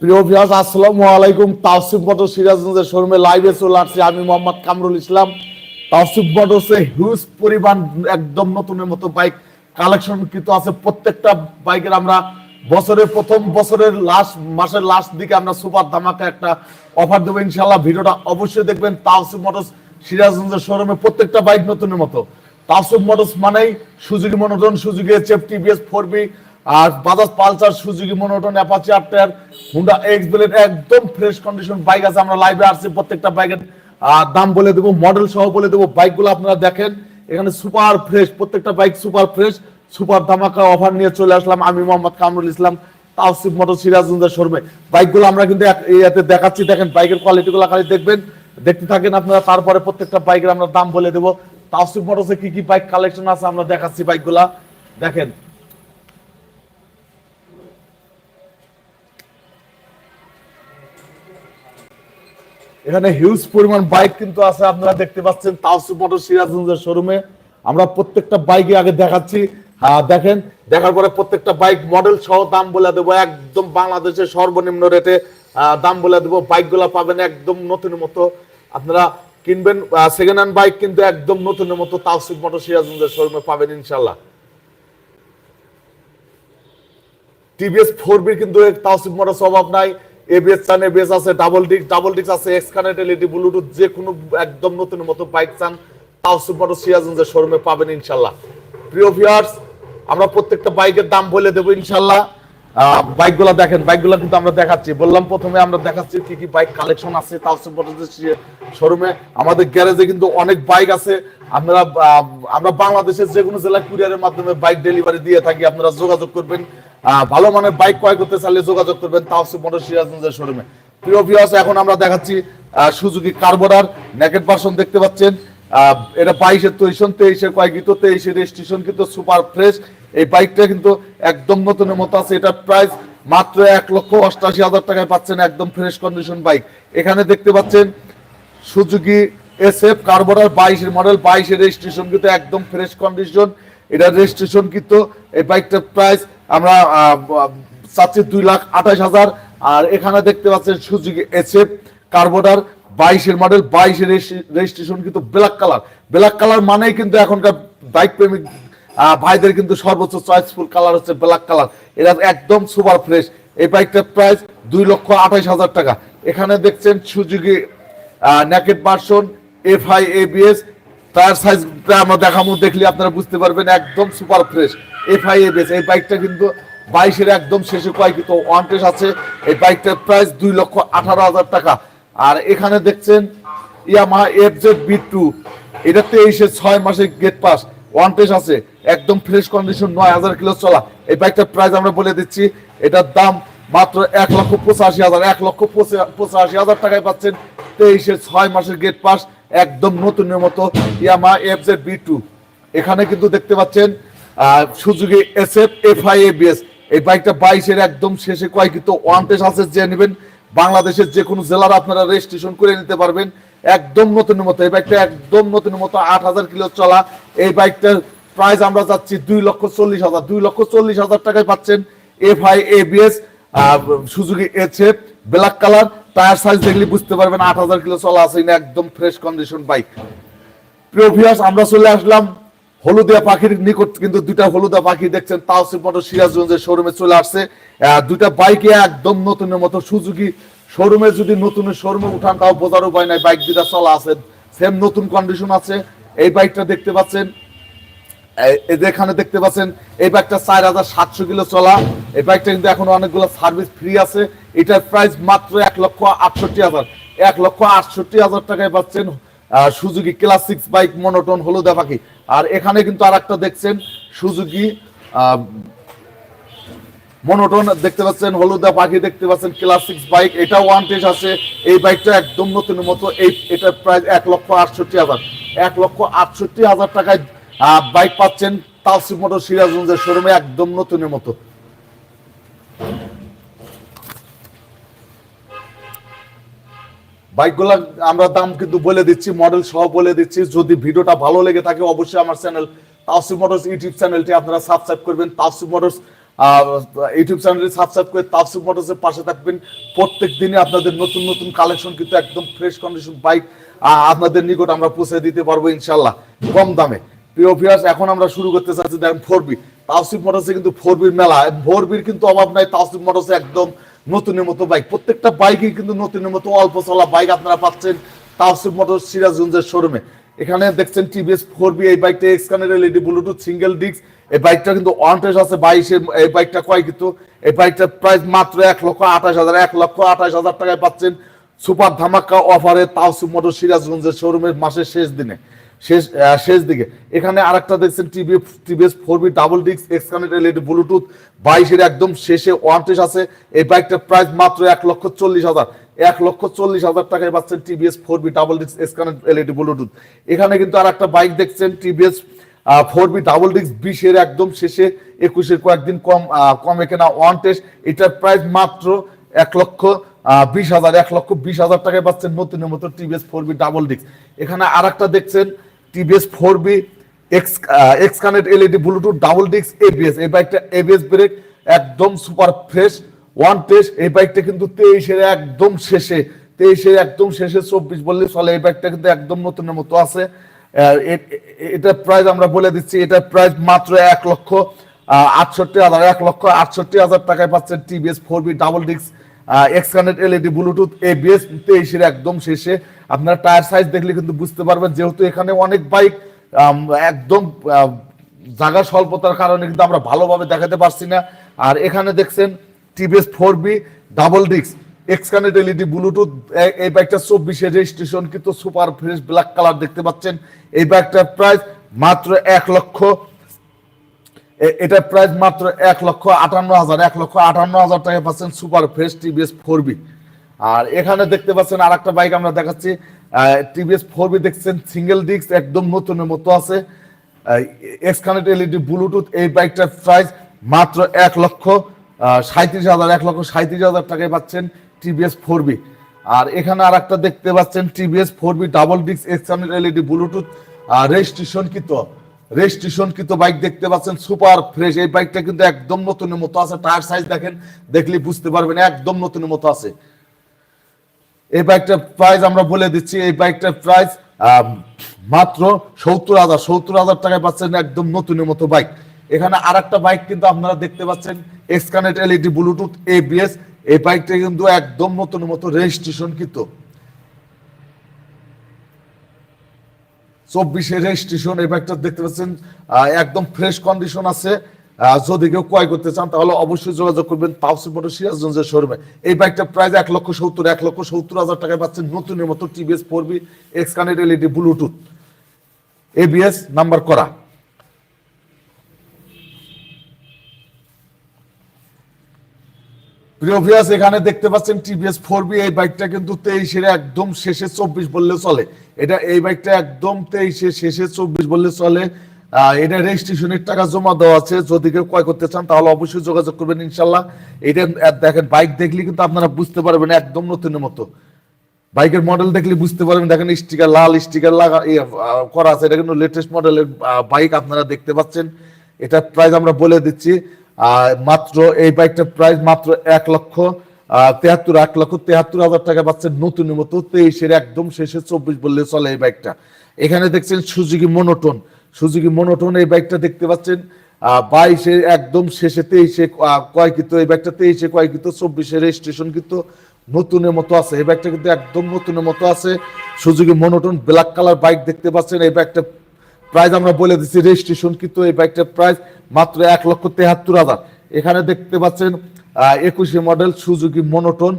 প্রিয় ভিউয়ার্স, আসসালামু আলাইকুম। তাওসিফ মোটর সিরাজগঞ্জের শোরুমে লাইভে চলে আসছে আমি মোহাম্মদ কামরুল ইসলাম। তাওসিফ মোটরসে হিউজ পরিমাণ একদম নতুনের মতো বাইক কালেকশন কিন্তু আছে। প্রত্যেকটা বাইকের আমরা বছরের প্রথম বছরের লাস্ট মাসের লাস্ট দিকে আমরা সুপার ধামাকা একটা অফার দেবো। ইনশাল্লাহ ভিডিওটা অবশ্যই দেখবেন। তাওসিফ মোটরস সিরাজগঞ্জের শোরুমে প্রত্যেকটা বাইক নতুনের মতো। তাওসিফ মোটরস মানেই Suzuki monotone Suzuki HF TVS four V আর Bajaj Pulsar Suzuki monotone Apache after Honda X Blade একদম ফ্রেশ কন্ডিশন বাইক আছে, আমরা লাইভে আসছি, প্রত্যেকটা বাইকের দাম বলে দেবো মডেল সহ বলে দেবো বাইকগুলো আপনারা দেখেন, এখানে সুপার ফ্রেশ প্রত্যেকটা বাইক সুপার ফ্রেশ সুপার ধামাকা অফার নিয়ে চলে আসলাম, আমি মোহাম্মদ কামরুল ইসলাম তাওসিফ মোটর সিরাজগঞ্জের শোরুমে বাইকগুলো আমরা কিন্তু এতে দেখাচ্ছি, দেখেন বাইকের কোয়ালিটিগুলো খালি দেখবেন, দেখতে থাকেন আপনারা, তারপরে প্রত্যেকটা বাইকের আমরা দাম বলে দেবো। তাওসিফ মোটরসে কি কি বাইক কালেকশন আছে আমরা দেখাচ্ছি বাইকগুলা দেখেন। এখানে হিউজ পরিমাণ বাইক কিন্তু আছে আপনারা দেখতে পাচ্ছেন তাওসিফ মোটর সিরাজগঞ্জের শোরুমে আমরা প্রত্যেকটা বাইকে আগে দেখাচ্ছি। হ্যাঁ, দেখেন দেখার পরে প্রত্যেকটা বাইক মডেল সহ দাম বলে দেবো একদম বাংলাদেশের সর্বনিম্ন রেটে দাম বলে দেবো। বাইকগুলো পাবেন একদম নতুন মতো। আপনারা কিনবেন সেকেন্ড হ্যান্ড বাইক কিন্তু একদম নতুনের মতো তাওসিফ মোটর সিরাজগঞ্জের শোরুমে পাবেন ইনশাল্লাহ টিভিএস ফোর বি কিন্তু তাওসিফ মোটর স্বভাব নাই। এবিএস চান ডাবল ডিস্ক ডাবল ডিস্ক আছে কোনো একদম নতুন বাইক আমরা প্রত্যেকটা বাইকের দাম বলে দেবো ইনশাল্লাহ। বাইকগুলো দেখেন, বাইকগুলো কিন্তু আমরা দেখাচ্ছি। বললাম প্রথমে আমরা দেখাচ্ছি কি কি বাইক কালেকশন আছে মোটর শোরুমে আমাদের গ্যারেজে কিন্তু অনেক বাইক আছে। আমরা আমরা বাংলাদেশের যে কোনো জেলায় কুরিয়ারের মাধ্যমে বাইক ডেলিভারি দিয়ে থাকি। আপনারা যোগাযোগ করবেন। ভালো মানের বাইক ক্রয় করতে চাইলে যোগাযোগ করবেন তাওসিফ মোটর সিরাজগঞ্জের শোরুমে প্রিয় ভিউয়ার্স এখন আমরা দেখাচ্ছি সুজুকি কার্বোরার নেকেট ভার্সন দেখতে পাচ্ছেন। এটা বাইশের তৈশন তেইশের কয় গীত, তেইশের রেজিস্ট্রেশন কিন্তু সুপার ফ্রেশ এই বাইকটা কিন্তু একদম নতুনের মতো আছে। এটার প্রাইস মাত্র এক লক্ষ অষ্টাশি হাজার টাকায় পাচ্ছেন একদম ফ্রেশ কন্ডিশন বাইক এখানে দেখতে পাচ্ছেন সুজুকি এসএফ কার্বোরার বাইশের মডেল বাইশের রেজিস্ট্রেশন কিন্তু একদম ফ্রেশ কন্ডিশন এটা রেজিস্ট্রেশন কিন্তু এই বাইকটার প্রাইস আমরা চাচ্ছি দুই লাখ আঠাশ হাজার। আর এখানে দেখতে পাচ্ছেন সুজুকি এসএফ কার্বোডার বাইশের মডেল বাইশের রেজিস্ট্রেশন কিন্তু ব্ল্যাক কালার। ব্ল্যাক কালার মানেই কিন্তু এখনকার বাইক প্রেমিক ভাইদের কিন্তু সর্বোচ্চ চয়েসফুল কালার হচ্ছে ব্ল্যাক কালার। এটা একদম সুপার ফ্রেশ। এই বাইকটার প্রাইস দুই লক্ষ আঠাশ হাজার টাকা। এখানে দেখছেন Suzuki naked version F I ABS tyre সাইজটা আমরা দেখাবো, দেখলে আপনারা বুঝতে পারবেন, একদম super fresh F I ABS এই বাইকটা কিন্তু বাইশের একদম শেষে কয় কিন্তু ওয়ান আছে, এই বাইকটার প্রাইস দুই লক্ষ আঠারো হাজার টাকা। আর এখানে দেখছেন Yamaha F Z V two এটা তেইশে ছয় মাসে গেট পাস ওয়ান আছে, একদম ফ্রেশ কন্ডিশন নয় হাজার কিলো চলা। এই বাইকটার প্রাইস আমরা বলে দিচ্ছি, এটার দাম মাত্র এক লক্ষ পঁচাশি হাজার। এক লক্ষ পঁচা- পঁচাশি হাজার টাকায় পাচ্ছেন তেইশে ছয় মাসের গেট পাস একদম নতুনের মতো Yamaha F Z V two. এখানে কিন্তু দেখতে পাচ্ছেন সুযোগে S F F I A ABS এই বাইকটা বাইশের একদম শেষে কয় কিন্তু ওয়ান টেস আছে যে নেবেন। বাংলাদেশের যে কোনো জেলার আপনারা রেজিস্ট্রেশন করে নিতে পারবেন। একদম নতুনের মতো, এই বাইকটা একদম নতুনের মতো, আট হাজার কিলো চলা। এই বাইকটার প্রাইস আমরা যাচ্ছি দুই লক্ষ চল্লিশ হাজার। দুই লক্ষ চল্লিশ হাজার টাকায় পাচ্ছেন F I ABS Suzuki F black colour. Tyre size দেখলে বুঝতে পারবেন আট হাজার কিলো চলা আছে একদম ফ্রেশ কন্ডিশন বাইক আমরা চলে আসলাম হলুদিয়া পাখির নিকট, কিন্তু দুইটা হলুদা পাখি দেখছেন তাওসিফ মোটর সিরাজগঞ্জের শোরুমে চলে আসছে। দুইটা বাইকে একদম নতুনের মতো সুজুকি শোরুমে যদি নতুনের শোরুমে উঠান, তাও বোঝার উপায় নাই বাইক দুইটা চলা আছে সেম নতুন কন্ডিশন আছে। এই বাইকটা দেখতে পাচ্ছেন এখানে দেখতে পাচ্ছেন, এই বাইকটা চার হাজার সাতশো কিলো চলা। এই বাইকটা কিন্তু এখন অনেকগুলো সার্ভিস ফ্রি আছে। এটার প্রাইস মাত্র এক লক্ষ আটষট্টি হাজার। এক লক্ষ আটষট্টি হাজার টাকায় পাচ্ছেন সুজুকি ক্লাসিক্স বাইক মনোটন হলুদা পাখি। আর এখানে কিন্তু আর একটা দেখছেন, সুজুকি মনোটন দেখতে পাচ্ছেন, হলুদা পাখি দেখতে পাচ্ছেন ক্লাসিক্স বাইক এটা ওয়ান টেস আছে। এই বাইকটা একদম নতুন মতো। এই, এটার প্রাইস এক লক্ষ আটষট্টি হাজার। এক লক্ষ আটষট্টি হাজার টাকায় বাইক পাচ্ছেন তালসিফ মোটর সিরাজগঞ্জের শোরুমে, একদম নতুনের মতো। বাইকগুলো আমরা দাম কিন্তু বলে দিচ্ছি মডেল সহ বলে দিচ্ছি। যদি ভিডিওটা ভালো লেগে থাকে, অবশ্যই আমার চ্যানেল তাওসিফ মোটরস ইউটিউব চ্যানেলটি আপনারা সাবস্ক্রাইব করবেন। তাওসিফ মোটরস ইউটিউব চ্যানেলটি সাবস্ক্রাইব করে তাফসিফ মোটরসের পাশে থাকবেন। প্রত্যেক দিনে আপনাদের নতুন নতুন কালেকশন কিন্তু একদম ফ্রেশ কন্ডিশন বাইক আপনাদের নিকট আমরা পৌঁছে দিতে পারব ইনশাল্লাহ কম দামে। প্রিয় এখন আমরা শুরু করতে চাচ্ছি, দেখেন তাওসিফ মোটরসে কিন্তু মেলা। কিন্তু অভাব নাই তাওসিফ মোটরসে একদম নতুনের মতো বাইক প্রত্যেকটা বাইকই কিন্তু নতুনের মতো অল্প চলা বাইক আপনারা পাচ্ছেন তাওসিফ মোটর সিরাজগঞ্জের শোরুমে এখানে দেখছেন টিভিএস ফোর বি এই বাইকটা এক্সকানের এলইডি ব্লুটুথ সিঙ্গেল ডিস্ক এই বাইকটা কিন্তু আছে, বাইশে, এই বাইকটা কয় কিন্তু? এই বাইকটার প্রাইস মাত্র এক লক্ষ আঠাশ হাজার, এক লক্ষ আঠাশ হাজার টাকায় পাচ্ছেন সুপার ধামাকা অফারে তাওসিফ মোটর সিরাজগঞ্জের শোরুমের মাসের শেষ দিনে। শেষ শেষ দিকে। এখানে আরেকটা দেখছেন TV, TVS four V, double disc, XConnect LED Bluetooth বাইশের একদম শেষে ওয়ান্টেজ আছে। এই বাইকটার প্রাইস মাত্র এক লক্ষ চল্লিশ হাজার। এক লক্ষ চল্লিশ হাজার টাকায় পাচ্ছেন TVS four B, double disc, x connect LED bluetooth এখানে কিন্তু আর একটা বাইক দেখছেন TVS four B, double disc, বিশের একদম শেষে একুশের কয়েকদিন কম কমে কেনা ওয়ান টেস্ট। এটার প্রাইস মাত্র এক লক্ষ বিশ হাজার, এক লক্ষ বিশ হাজার টাকায় পাচ্ছেন নতুনের মতো TVS four B, double disc. এখানে আর একটা দেখছেন TVS four B X X connect LED bluetooth double disc ABS এই বাইকটা এবিএস ব্রেক একদম সুপার ফ্রেশ ওয়ান টেস্ট এই বাইকটা কিন্তু তেইশের একদম শেষে, তেইশের একদম শেষে চব্বিশ বললে চলে। এই বাইকটা কিন্তু একদম নতুনের মতো আছে। এটা প্রাইস আমরা বলে দিচ্ছি এটা প্রাইস মাত্র এক লক্ষ আটষট্টি হাজার, এক লক্ষ আটষট্টি হাজার টাকায় পাচ্ছেন TVS four B double disc X connect LED bluetooth ABS তেইশের একদম শেষে। আপনারা টায়ার সাইজ দেখলে কিন্তু বুঝতে পারবেন, যেহেতু এখানে অনেক বাইক একদম জায়গা স্বল্পতার কারণে কিন্তু আমরা ভালোভাবে দেখাতে পারছি না। আর এখানে দেখছেন TVS four B double disc x connect LED bluetooth এই বাইকটা চব্বিশে রেজিস্ট্রেশন কিন্তু সুপার ফ্রেশ ব্ল্যাক কালার দেখতে পাচ্ছেন। এই বাইকটার প্রাইস মাত্র এক লক্ষ এটার প্রাইস মাত্র এক লক্ষ আটান্ন হাজার, এক লক্ষ আটান্ন হাজার টাকা পাচ্ছেন super fresh TVS four B আর এখানে দেখতে পাচ্ছেন আর একটা বাইক আমরা দেখাচ্ছি। টিভিএস ফোর বি দেখছেন সিঙ্গেল ডিস্ক একদম নতুনের মতো আছে। এক্সকানেট এলইডি ব্লুটুথ এই বাইকটার প্রাইস মাত্র এক লক্ষ সাঁত্রিশ হাজার, এক লক্ষ সাঁত্রিশ হাজার টাকায় পাচ্ছেন টিভিএস ফোর বি আর এখানে আর একটা দেখতে পাচ্ছেন TVS four B double disc x connect LED bluetooth registration কিত registration bike দেখতে পাচ্ছেন সুপার ফ্রেশ এই বাইকটা কিন্তু একদম নতুনের মতো আছে টায়ার সাইজ দেখেন, দেখলে বুঝতে পারবেন, একদম নতুনের মতো আছে। এই বাইকটার প্রাইস আমরা বলে দিচ্ছি, এই বাইকটার প্রাইস মাত্র সত্তর হাজার সত্তর হাজার টাকায় পাচ্ছেন একদম নতুনের মতো বাইক এখানে আর একটা বাইক কিন্তু আপনারা দেখতে পাচ্ছেন এক্সকানেট এলইডি ব্লুটুথ এবিএস এই বাইকটা কিন্তু একদম নতুনের মতো রেজিস্ট্রেশন কিন্তু চব্বিশে রেজিস্ট্রেশন এই বাইকটা দেখতে পাচ্ছেন একদম ফ্রেশ কন্ডিশন আছে। যদি কেউ ক্রয় করতে চান, তাহলে অবশ্যই যোগাযোগ করবেন তাওসিফ মোটর সিরাজগঞ্জের শোরুমে। এই বাইকটার প্রাইস এক লক্ষ সত্তর, এক লক্ষ সত্তর হাজার টাকায় পাচ্ছেন নতুনের মতো TVS four B X connect LED bluetooth ABS number করা। প্রিয় ভিউয়ার্স এখানে দেখতে পাচ্ছেন টিভিএস ফোর বি এই বাইকটা কিন্তু তেইশের একদম শেষে চব্বিশ বললে চলে। এটা, এই বাইকটা একদম তেইশে শেষে চব্বিশ বললে চলে। এটা রেজিস্ট্রেশনের টাকা জমা দেওয়া আছে। যদি কেউ ক্রয় করতে চান তাহলে অবশ্যই যোগাযোগ করবেন ইনশাল্লাহ। এটা দেখেন বাইক দেখলে কিন্তু আপনারা বুঝতে পারবেন একদম নতুনের মতো। বাইকের মডেল দেখলে বুঝতে পারবেন। দেখেন স্টিকার লাল স্টিকার লাগা ইয়ে, করা আছে। এটা কিন্তু লেটেস্ট মডেলের বাইক আপনারা দেখতে পাচ্ছেন। এটা প্রাইস আমরা বলে দিচ্ছি মাত্র এই বাইকটার প্রাইস মাত্র এক লক্ষ তেহাত্তর এক লক্ষ তেহাত্তর হাজার টাকা পাচ্ছেন নতুনের মতো। তেইশের একদম শেষে চব্বিশ বললে চলে এই বাইকটা এখানে দেখছেন সুজুকি মনোটন সুজুকি মনোটন এই বাইকটা দেখতে পাচ্ছেন। বাইশে একদম শেষে তেইশে কয় কিন্তু এই বাইকটা তেইশে কয় কিন্তু চব্বিশে রেজিস্ট্রেশন কিন্তু নতুনের মতো আছে। এই বাইকটা কিন্তু একদম নতুনের মতো আছে। Suzuki monotone black colour bike দেখতে পাচ্ছেন। এই বাইকটা প্রাইস আমরা বলে দিচ্ছি, রেজিস্ট্রেশন কিন্তু এই বাইকটার প্রাইস মাত্র এক লক্ষ তেহাত্তর হাজার। এখানে দেখতে পাচ্ছেন একুশে মডেল সুজুকি মনোটন।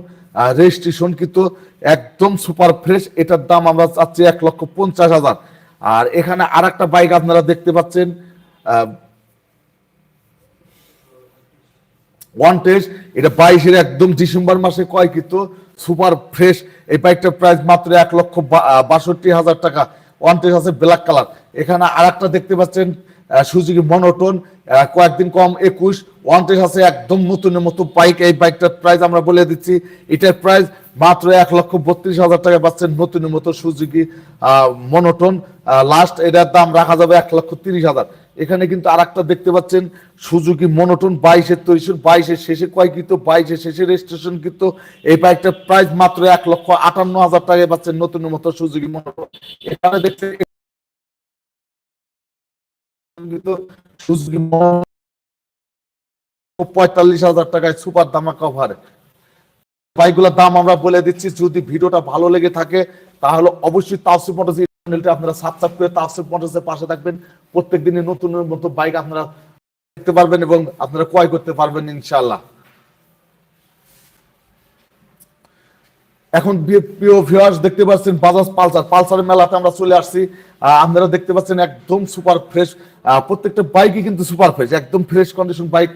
রেজিস্ট্রেশন কিন্তু একদম সুপার ফ্রেশ। এটার দাম আমরা চাচ্ছি এক লক্ষ পঞ্চাশ হাজার। আর এখানে আর একটা বাইক আপনারা দেখতে পাচ্ছেন ওয়ান টেস্ট এটা বাইশের একদম ডিসেম্বর মাসে কয় কিন্তু সুপার ফ্রেশ। এই বাইকটার প্রাইস মাত্র এক লক্ষ বাষট্টি হাজার টাকা। ওয়ান আছে ব্ল্যাক কালার। এখানে আর একটা দেখতে পাচ্ছেন সুজুকি মনোটন। কয়েকদিন কম একুশ। ওয়ান টেস্ট আছে একদম নতুনের মতো বাইক এই বাইকটার প্রাইস আমরা বলে দিচ্ছি। এটার প্রাইস মাত্র এক লক্ষ বত্রিশ হাজার টাকা পাচ্ছেন নতুনের মতো সুজুকি মনোটন লাস্ট এটার দাম রাখা যাবে এক লক্ষ তিরিশ হাজার। এখানে কিন্তু আর একটা দেখতে পাচ্ছেন সুজুকি মনোটন বাইশের তৈরি বাইশের শেষে কয় কিন্তু বাইশের শেষে রেজিস্ট্রেশন কিন্তু এই বাইকটার প্রাইস মাত্র এক লক্ষ আটান্ন হাজার টাকায় পাচ্ছেন নতুন মতো সুজুকি মনোটন এখানে দেখছেন কিন্তু পঁয়তাল্লিশ হাজার টাকায় সুপার দামা কভার বাইকগুলোর দাম আমরা বলে দিচ্ছি, যদি ভিডিওটা ভালো লেগে থাকে, তাহলে অবশ্যই তাওসিফ মোটরস চ্যানেলটা আপনারা সাবস্ক্রাইব করে তাওসিফ মোটরসের পাশে থাকবেন। প্রত্যেক দিনে নতুন নতুন বাইক আপনারা দেখতে পারবেন এবং আপনারা ক্রয় করতে পারবেন ইনশাআল্লাহ। এখন প্রিয় ভিউয়ার্স দেখতে পাচ্ছেন বাজাজ পালসার পালসারের মেলাতে আমরা চলে আসছি। আপনারা দেখতে পাচ্ছেন একদম সুপার ফ্রেশ প্রত্যেকটা বাইকই কিন্তু সুপার ফ্রেশ একদম ফ্রেশ কন্ডিশন বাইক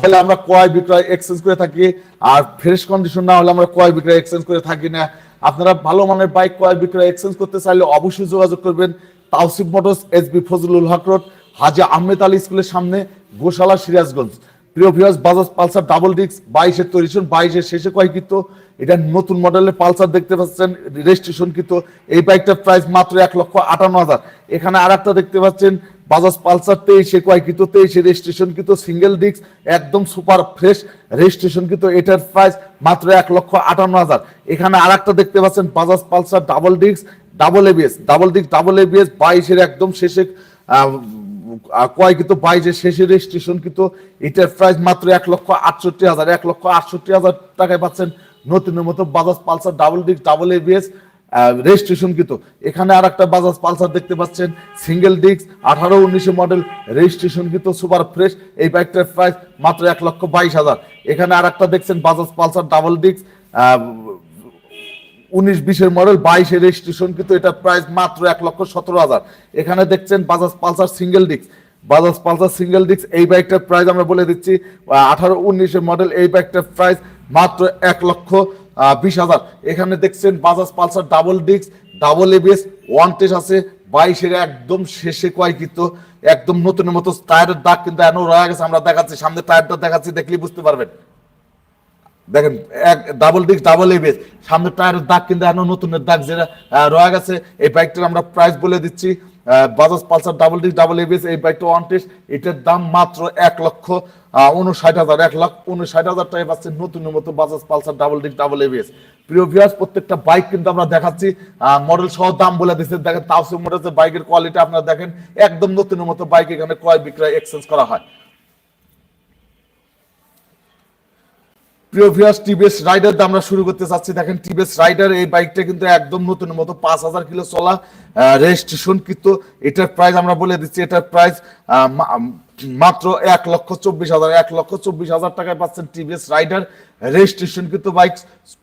হলে আমরা ক্রয় বিক্রয় এক্সচেঞ্জ করে থাকি, আর ফ্রেশ কন্ডিশন না হলে আমরা ক্রয় বিক্রয় এক্সচেঞ্জ করে থাকি না। আপনারা ভালো মানের বাইক ক্রয় বিক্রয় এক্সচেঞ্জ করতে চাইলে অবশ্যই যোগাযোগ করবেন Tawsif motors, S B Fazlul Haque road, Haji Ahmed Ali স্কুলের সামনে, গোশালা সিরাজগঞ্জ। প্রিয় viewers Bajaj Pulsar double disc বাইশের তৈরি বাইশের শেষে কয় কিন্তু এটা নতুন মডেলের পালসার দেখতে পাচ্ছেন রেজিস্ট্রেশন কিন্তু এই বাইকটার প্রাইস মাত্র এক লক্ষ আটান্ন হাজার। এখানে আর একটা দেখতে পাচ্ছেন বাজাজ পালসার তেইশে কয় কিন্তু তেইশে রেজিস্ট্রেশন কিন্তু সিঙ্গেল ডিস্ক একদম সুপার ফ্রেশ রেজিস্ট্রেশন কিন্তু এটার প্রাইস মাত্র এক লক্ষ আটান্ন হাজার। এখানে আর একটা দেখতে পাচ্ছেন Bajaj Pulsar double disc double ABS double disc double ABS বাইশের একদম শেষে কয় কিন্তু বাইশের শেষে রেজিস্ট্রেশন কিন্তু এটার প্রাইস মাত্র এক লক্ষ আটষট্টি হাজার। এক লক্ষ আটষট্টি হাজার টাকায় পাচ্ছেন নতুনের মতো Bajaj Pulsar double disc double ABS registration কিন্তু এখানে আর একটা বাজাজ পালসার দেখতে পাচ্ছেন সিঙ্গেল ডিস্ক আঠারো উনিশে মডেল রেজিস্ট্রেশন কিন্তু সুপার ফ্রেশ এই বাইকটার প্রাইস মাত্র এক লক্ষ বাইশ হাজার। এখানে আর একটা দেখছেন, বাজাজ পালসার ডাবল ডিস্ক উনিশ বিশের মডেল বাইশে রেজিস্ট্রেশন কিন্তু এটা প্রাইস মাত্র এক লক্ষ সতেরো হাজার। এখানে দেখছেন, Bajaj Pulsar single disc Bajaj Pulsar single disc এই বাইকটার প্রাইস আমরা বলে দিচ্ছি আঠারো উনিশের মডেল এই বাইকটার প্রাইস মাত্র এক লক্ষ বিশ হাজার। এখানে দেখছেন Bajaj Pulsar double disc double ABS one test আছে, বাইশের একদম শেষে কয় কিন্তু একদম নতুনের মতো টায়ারের দাগ কিন্তু এখনও রয়ে গেছে, আমরা দেখাচ্ছি, সামনে টায়ারটা দেখাচ্ছি, দেখলেই বুঝতে পারবেন। দেখেন, এক ডাবল ডিস্ক ডাবল এবিএস সামনে টায়ারের দাগ কিন্তু এখনও নতুনের দাগ যেটা রয়ে গেছে। এই বাইকটার আমরা প্রাইস বলে দিচ্ছি Bajaj Pulsar double disc double ABS এই বাইকটা ওয়ান টেস্ট এটার দাম মাত্র এক লক্ষ উনষাট হাজার, এক লাখ উনষাট হাজার টাকায় পাচ্ছে নতুনের মতো Bajaj Pulsar double disc, double ABS প্রিয় ভিউয়ার্স প্রত্যেকটা বাইক কিন্তু আমরা দেখাচ্ছি। মডেল সহ দাম বলে দিচ্ছি দেখেন তাওসিফ মোটরসের বাইকের কোয়ালিটি আপনারা দেখেন। একদম নতুনের মতো বাইক এখানে ক্রয় বিক্রয় এক্সচেঞ্জ করা হয়। প্রিয় ভিউয়ার্স টিভিএস রাইডার আমরা শুরু করতে চাচ্ছি। দেখেন টিভিএস রাইডার এই বাইকটা কিন্তু একদম নতুন মতো পাঁচ হাজার কিলো চলা রেজিস্ট্রেশন কিন্তু এটার প্রাইস আমরা বলে দিচ্ছি। এটার প্রাইস মাত্র এক লক্ষ চব্বিশ হাজার, এক লক্ষ চব্বিশ হাজার টাকায় পাচ্ছেন টিভিএস রাইডার রেজিস্ট্রেশন কিন্তু বাইক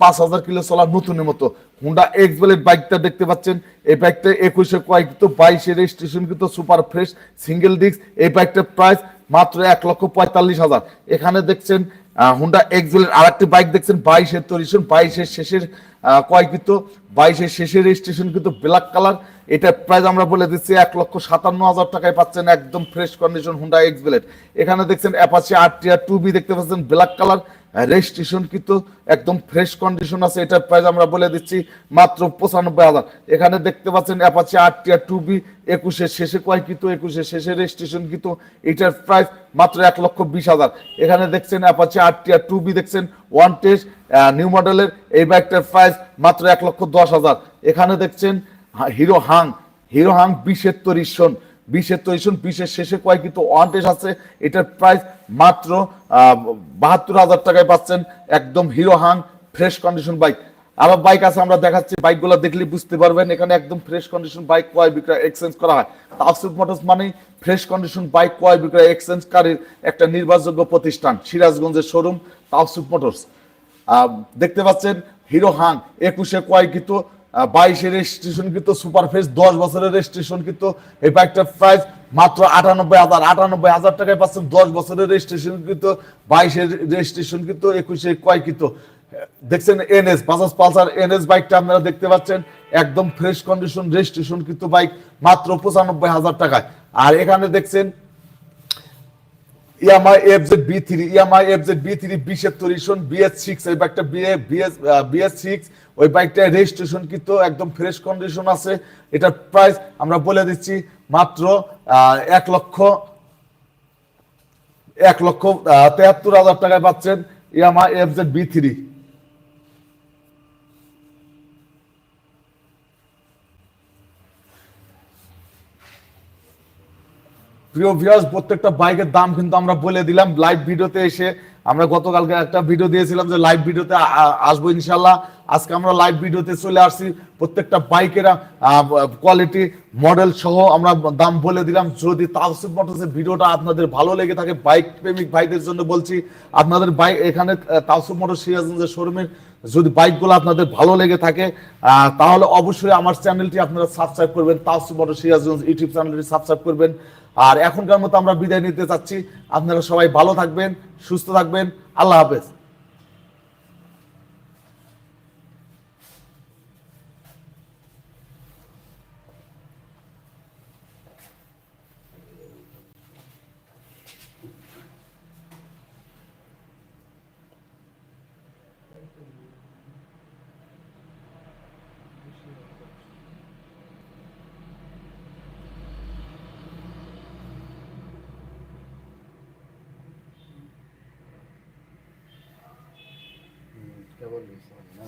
পাঁচ হাজার কিলো চলা নতুনের মতো। হুন্ডা এক্স বেলের বাইকটা দেখতে পাচ্ছেন। এই বাইকটা একুশে কয়েক কিন্তু বাইশে রেজিস্ট্রেশন কিন্তু সুপার ফ্রেশ সিঙ্গেল ডিস্ক এই বাইকটার প্রাইস মাত্র এক লক্ষ পঁয়তাল্লিশ হাজার। এখানে দেখছেন হুন্ডা এক্সেলের আরেকটি বাইক দেখছেন বাইশের তৈরিশন বাইশের শেষের কয় কিন্তু? বাইশের শেষের রেজিস্ট্রেশন কিন্তু ব্ল্যাক কালার এটা প্রাইস আমরা বলে দিচ্ছি এক লক্ষ সাতান্ন হাজার টাকায় পাচ্ছেন একদম fresh condition Honda X x blade এখানে দেখছেন Apache R T R two B দেখতে পাচ্ছেন ব্ল্যাক কালার রেজিস্ট্রেশন কিন্তু একদম ফ্রেশ কন্ডিশন আছে। এটার প্রাইস আমরা বলে দিচ্ছি মাত্র পঁচানব্বই হাজার। এখানে দেখতে পাচ্ছেন Apache R T R two B একুশের শেষে কয় কিন্তু? একুশের শেষে রেজিস্ট্রেশন কিন্তু এটার প্রাইস মাত্র এক লক্ষ বিশ হাজার। এখানে দেখছেন Apache R T R two B দেখছেন। ওয়ান টেস্ট নিউ মডেলের এই বাইকটার প্রাইস মাত্র এক লক্ষ দশ হাজার। এখানে দেখছেন হিরো হাং হিরো হাং বিশের তরিশন বিশের তরিশন বিশের শেষে কয় কিন্তু ওয়ান টেস্ট আছে। এটার প্রাইস মাত্র বাহাত্তর হাজার টাকায় পাচ্ছেন একদম Hero Hunk fresh condition bike আরও বাইক আছে, আমরা দেখাচ্ছি। বাইকগুলো দেখলে বুঝতে পারবেন, এখানে একদম ফ্রেশ কন্ডিশন বাইক ক্রয় বিক্রয় এক্সচেঞ্জ করা হয়। তাফসিফ মোটরস মানেই ফ্রেশ কন্ডিশন বাইক ক্রয় বিক্রয় এক্সচেঞ্জকারীর একটা নির্ভরযোগ্য প্রতিষ্ঠান, সিরাজগঞ্জের শোরুম তাফসিফ মোটরস দেখতে পাচ্ছেন হিরো হাং একুশে কয় কিন্তু বাইশে রেজিস্ট্রেশন কিন্তু সুপার ফেস দশ বছরের রেজিস্ট্রেশন কিন্তু এই বাইকটার প্রাইস মাত্র আটানব্বই হাজার আটানব্বই হাজার টাকায় পাচ্ছেন দশ বছরের রেজিস্ট্রেশন কিন্তু বাইশের রেজিস্ট্রেশন কিন্তু একুশে কয় কিন্তু দেখছেন এনএস, বাজাজ পালসার এনএস বাইকটা আপনারা দেখতে পাচ্ছেন, একদম ফ্রেশ কন্ডিশন রেজিস্ট্রেশন কিন্তু বাইক মাত্র পঁচানব্বই হাজার টাকায়। আর এখানে দেখছেন Yamaha FZ B three Yamaha FZ B three বিশের তরিশন বিএস সিক্স এই বাইকটা বিএ বিএস বিএস সিক্স ওই বাইকটা রেজিস্ট্রেশন কিন্তু একদম ফ্রেশ কন্ডিশন আছে। এটার প্রাইস আমরা বলে দিচ্ছি মাত্র এক লক্ষ এক লক্ষ তেহাত্তর হাজার টাকায় পাচ্ছেন Yamaha F Z B three প্রিয় ভিউয়ার্স প্রত্যেকটা বাইকের দাম কিন্তু আমরা বলে দিলাম। লাইভ ভিডিওতে এসে আমরা গতকালকে একটা ভিডিও দিয়েছিলাম যে লাইভ ভিডিওতে আসব ইনশাল্লাহ আজকে আমরা লাইভ ভিডিওতে চলে আসছি। প্রত্যেকটা বাইকের কোয়ালিটি মডেল সহ আমরা দাম বলে দিলাম। যদি তাওসিফ মোটরসের ভিডিওটা আপনাদের ভালো লেগে থাকে বাইক প্রেমিক ভাইদের জন্য বলছি আপনাদের বাইক এখানে আহ, তাওসিফ মোটর সিরাজগঞ্জের শোরুমের যদি বাইকগুলো আপনাদের ভালো লেগে থাকে তাহলে অবশ্যই আমার চ্যানেলটি আপনারা সাবস্ক্রাইব করবেন। তাওসিফ মোটর সিরাজগঞ্জ ইউটিউব চ্যানেলটি সাবস্ক্রাইব করবেন। আর এখনকার মতো আমরা বিদায় নিতে চাচ্ছি। আপনারা সবাই ভালো থাকবেন, সুস্থ থাকবেন। আল্লাহ হাফেজ। কেবল মিস হবে না